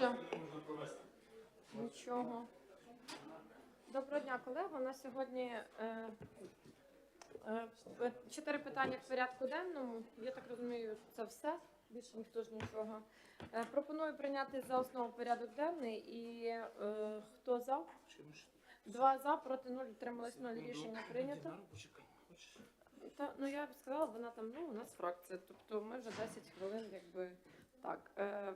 може. Нічого. Доброго дня, колеги. У нас сьогодні е, е, питання в порядку денному. Я так розумію, це все. Більше ніхто ж нічого. Е, пропоную прийняти за основу порядок денний. І е, хто за? Два за, проти нуль, утрималось нуль. Рішення прийнято. Та ну я б сказала, вона там ну у нас фракція. Тобто ми вже 10 хвилин, якби так. Е,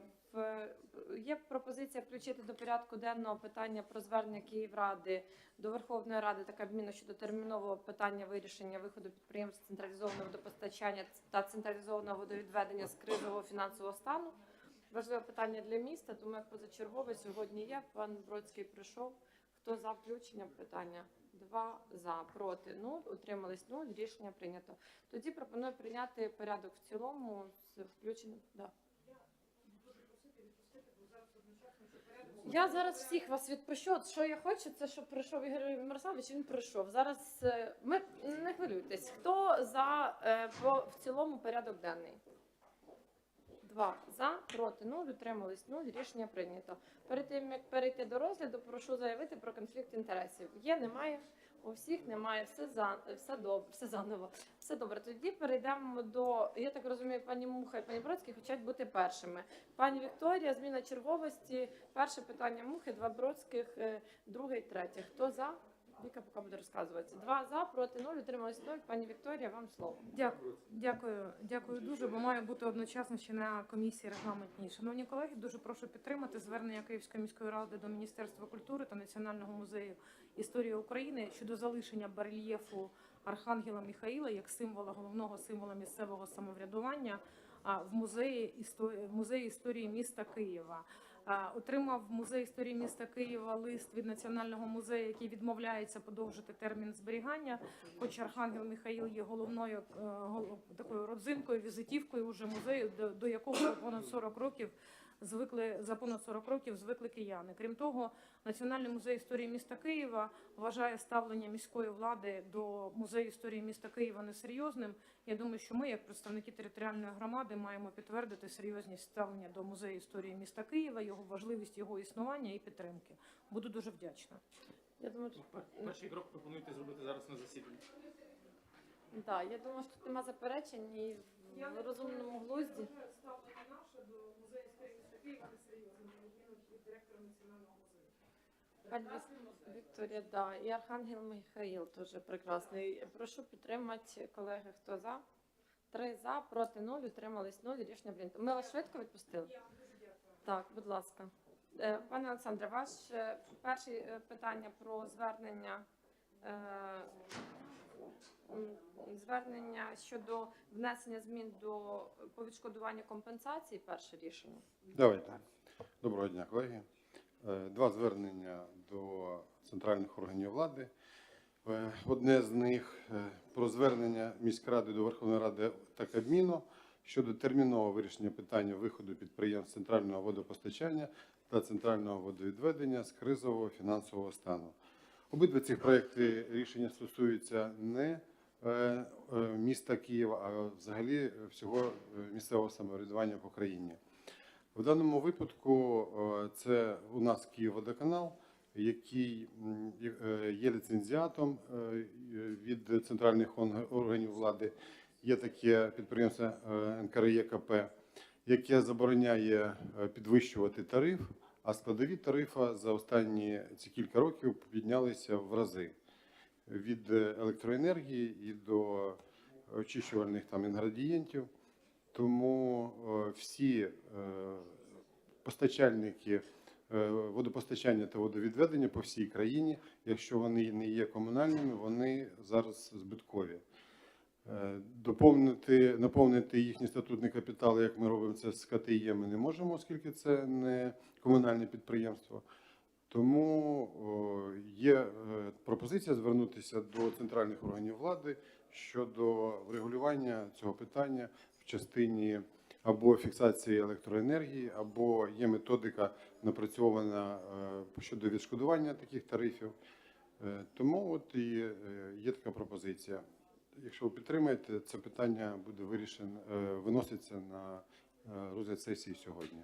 є пропозиція включити до порядку денного питання про звернення Київради до Верховної Ради та Кабміну щодо термінового питання вирішення виходу підприємств централізованого водопостачання та централізованого водовідведення з кризового фінансового стану. Важливе питання для міста, тому як позачергове сьогодні є. Пан Бродський прийшов. Хто за включення питання? Два за проти нуль, утримались нуль. Рішення прийнято. Тоді пропоную прийняти порядок в цілому з включенням. Да. Я зараз всіх вас відпущу. От що я хочу, це щоб прийшов Ігор Мирославович. Він прийшов. Зараз е, ми не хвилюйтесь. Хто за е, по в цілому порядок денний? Два за, проти нуль, утримались нуль. Рішення прийнято. Перед тим як перейти до розгляду, прошу заявити про конфлікт інтересів. Є, немає. У всіх немає, все за все добре, все заново. Все добре. Тоді перейдемо до я так розумію, пані Муха і пані Бродський хочуть бути першими. Пані Вікторія, зміна черговості. Перше питання мухи, два Бродських, е, друге і третє. Хто за? Віка поки буде розказувати. Два за, проти нуль, утрималось нуль. Пані Вікторія, вам слово. Дякую, дякую, дякую дуже, бо маю бути одночасно ще на комісії регламентній. Шановні колеги, дуже прошу підтримати звернення Київської міської ради до Міністерства культури та Національного музею історії України щодо залишення барельєфу Архангела Міхаїла як символа головного символа місцевого самоврядування в музеї в музеї історії міста Києва. Отримав музей історії міста Києва лист від національного музею, який відмовляється подовжити термін зберігання. Хоч Архангел Михаїл є головною е, такою родзинкою, візитівкою уже музею, до якого понад 40 років звикли за понад 40 років звикли кияни. Крім того, Національний музей історії міста Києва вважає ставлення міської влади до музею історії міста Києва несерйозним. Я думаю, що ми, як представники територіальної громади, маємо підтвердити серйозність ставлення до музею історії міста Києва, його важливість його існування і підтримки. Буду дуже вдячна. Я думаю, пер- Перший крок пропонуєте зробити зараз на засіданні. да, я думаю, що тут нема заперечень і в розумному глузді. На відміну від директора національного музею. Вікторія, да, і Архангел Михаїл теж прекрасний. Прошу підтримати, колеги, хто за. Три за, проти нуль, утримались нуль, рішення прийнято. Ми вас швидко відпустили? Так, будь ласка. Е, Пане Олександре, ваше перше питання про звернення. е, Звернення щодо внесення змін до по відшкодуванню компенсації, перше рішення. Давайте. Доброго дня, колеги. Е, Два звернення до центральних органів влади. Е, Одне з них е, про звернення міськради до Верховної Ради та Кабміну щодо термінового вирішення питання виходу підприємств центрального водопостачання та центрального водовідведення з кризового фінансового стану. Обидва ці проекти рішення стосуються не міста Києва, а взагалі всього е, місцевого самоврядування по країні. В даному випадку е, це у нас Київводоканал, який є- е, ліцензіатом е, від центральних органів влади. Є таке підприємство е, НКРЄКП, яке забороняє е, підвищувати тариф, а складові тарифа за останні ці кілька років піднялися в рази від е, електроенергії і до очищувальних там інгредієнтів. Тому е, всі е, постачальники водопостачання та водовідведення по всій країні, якщо вони не є комунальними, вони зараз збиткові. Доповнити, наповнити їхні статутні капітали, як ми робимо це з КТІ, ми не можемо, оскільки це не комунальне підприємство. Тому є е, пропозиція звернутися до центральних органів влади щодо врегулювання цього питання в частині або фіксації електроенергії, або є методика напрацьована е, щодо відшкодування таких тарифів. Е, Тому от і є така пропозиція. Якщо ви підтримаєте, це питання буде вирішено, виноситься на розгляд сесії сьогодні.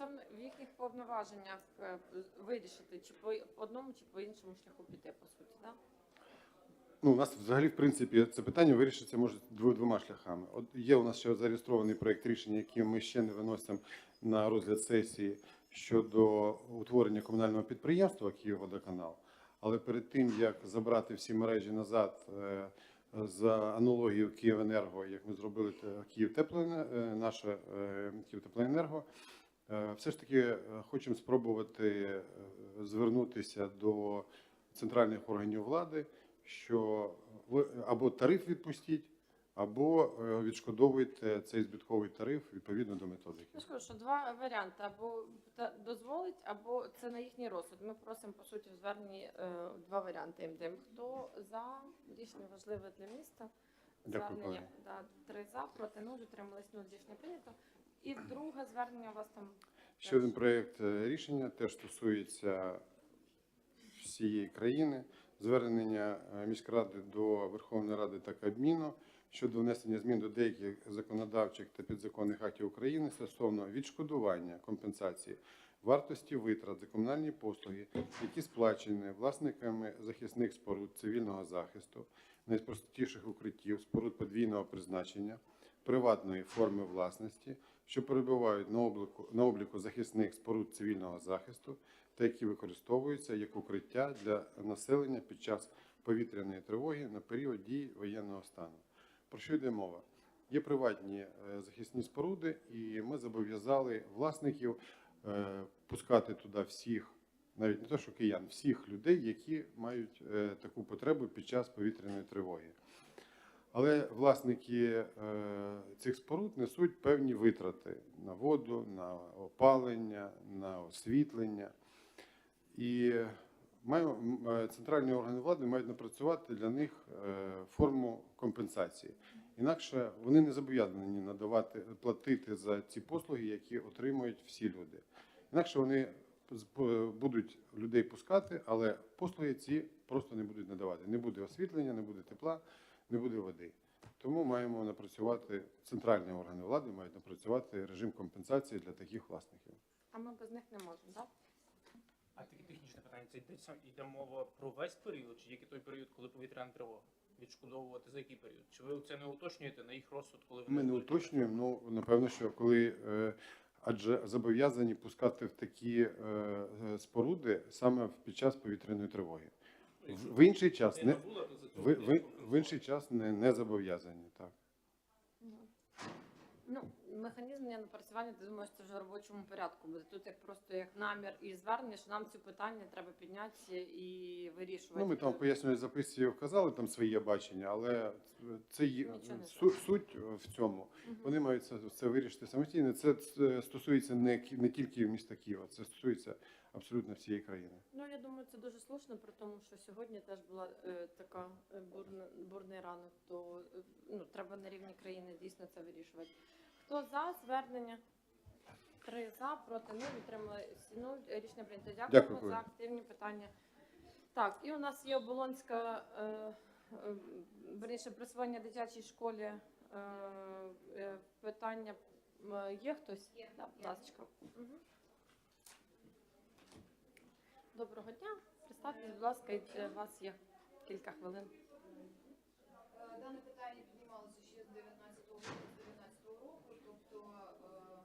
Це в- їхніх повноваженнях е, вирішити, чи по одному, чи по іншому шляху піти, по суті, так? Ну, у нас взагалі, в принципі, це питання вирішиться може дво- двома шляхами. От є у нас ще зареєстрований проект рішення, який ми ще не виносимо на розгляд сесії щодо утворення комунального підприємства Київводоканал. Але перед тим як забрати всі мережі назад е, за аналогією Київенерго, як ми зробили те- е, наше е, Київтеплоенерго, все ж таки е, хочемо спробувати е, звернутися до центральних органів влади що або тариф відпустіть, або е, відшкодовуєте цей збитковий тариф відповідно до методики. Я ж кажу, що два варіанти: або дозволить, або це на їхній розсуд. Ми просимо по суті в зверненні е, два варіанти їм даємо. Хто за рішення важливе для міста? Дякую, Звернення да, три за, проти нуль, утримались нуль, рішення прийнято. І друге звернення у вас там Ще один проєкт е, рішення теж стосується всієї країни. Звернення е, міськради до Верховної Ради та Кабміну щодо внесення змін до деяких законодавчих та підзаконних актів України стосовно відшкодування компенсації вартості витрат за комунальні послуги, які сплачені власниками захисних споруд цивільного захисту, найпростіших укриттів, споруд подвійного призначення, приватної форми власності, що перебувають на обліку, на обліку захисних споруд цивільного захисту та які використовуються як укриття для населення під час повітряної тривоги на період дій воєнного стану. Про що йде мова? Є приватні е, захисні споруди, і ми зобов'язали власників е, пускати туди всіх, навіть не то, що киян, всіх людей, які мають е, таку потребу під час повітряної тривоги. Але власники е, цих споруд несуть певні витрати на воду, на опалення, на освітлення. І е, центральні органи влади мають напрацювати для них е, форму компенсації. Інакше вони не зобов'язані надавати платити за ці послуги, які отримують всі люди. Інакше вони будуть людей пускати, але послуги ці просто не будуть надавати. Не буде освітлення, не буде тепла, не буде води. Тому маємо напрацювати центральні органи влади мають напрацювати режим компенсації для таких власників. а ми без них не можемо, так? А таке технічне питання, це йдеться йде мова про весь період, чи тільки той період, коли повітряна тривога? Відшкодовувати за який період? Чи ви це не уточнюєте на їх розсуд, коли вони Ми не уточнюємо, ну напевно, що коли е, адже зобов'язані пускати в такі е, е, споруди саме в- під час повітряної тривоги. В, в інший час не в, в, в інший час не, не зобов'язані. Так Ну, механізм для напрацювання, ти думаєш, це вже в робочому порядку буде. Тут як просто як намір і звернення, що нам ці питання треба підняти і вирішувати. ну ми там в пояснювальній записці вказали там своє бачення, але це є су- суть в цьому. Вони мають це, це вирішити самостійно. Це, це стосується не кі- не тільки міста Києва, це стосується абсолютно всієї країни. Ну я думаю, це дуже слушно, при тому, що сьогодні теж була е, така е, бурна, бурний ранок, то е, ну, треба на рівні країни дійсно це вирішувати. Хто за звернення? Три за, проти нуль, відтримали всі нуль. Рішення прийнято. Дякуємо Дякую, за активні питання. Так, і у нас є оболонська, е, е, верніше, присвоєння дитячій школі. Е, е, питання є хтось? Є. Да, будь ласка. Мгм. Доброго дня. Представтесь, будь ласка, е, у вас є кілька хвилин. Е, Дане питання піднімалося ще з 19-го з 19-го року, тобто е,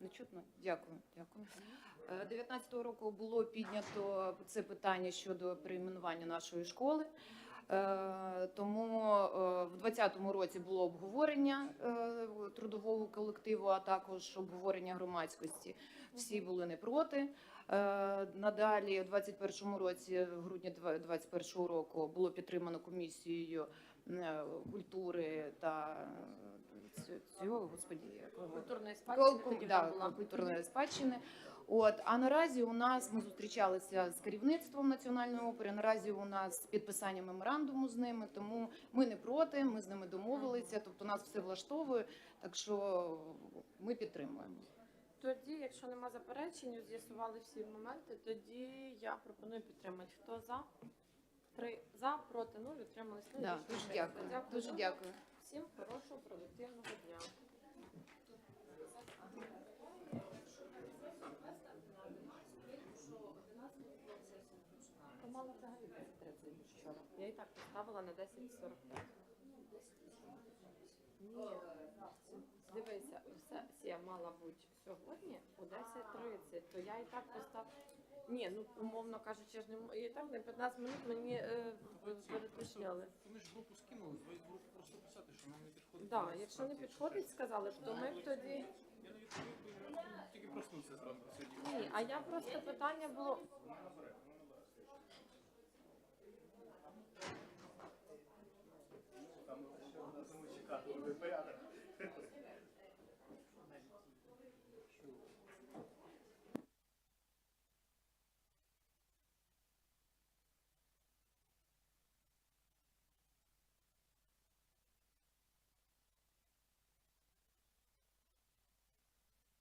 не чутно? Дякую, дякую. Е, 19-го року було піднято це питання щодо перейменування нашої школи. Е, Тому е, в 20-му році було обговорення е, трудового колективу, а також обговорення громадськості. Всі були не проти. Е, Надалі, у 21-му році, в грудні 21-го року, було підтримано комісією е, культури та цього, господі. Культурної спадщини Кол- тоді да, була. культурної спадщини. От а наразі у нас ми зустрічалися з керівництвом національної опери. Наразі у нас підписання меморандуму з ними, тому ми не проти. Ми з ними домовилися. Тобто нас все влаштовує, так що ми підтримуємо. Тоді, якщо нема заперечень, з'ясували всі моменти, тоді я пропоную підтримати. Хто за? Три за, проти нуль, утримались нуль. Да, дуже прийнято. дякую. Дуже дякую. Всім хорошого, продуктивного дня. Мала взагалі 10.30 вчора. Я і так поставила на 10.45. Ні, дивися, сесія мала бути сьогодні о 10.30, то я і так поставила. Ні, ну умовно кажучи, я ж не і так на 15 минут мені е, перетушняли. Вони ж групу скинули, ви групу просто писати, що нам не підходить. Так, якщо не підходить, сказали, то ми б тоді. Я не відповів, бо я тільки проснувся зранку сидів. Ні, а я просто питання було. Там ще одна тому чекати, порядок.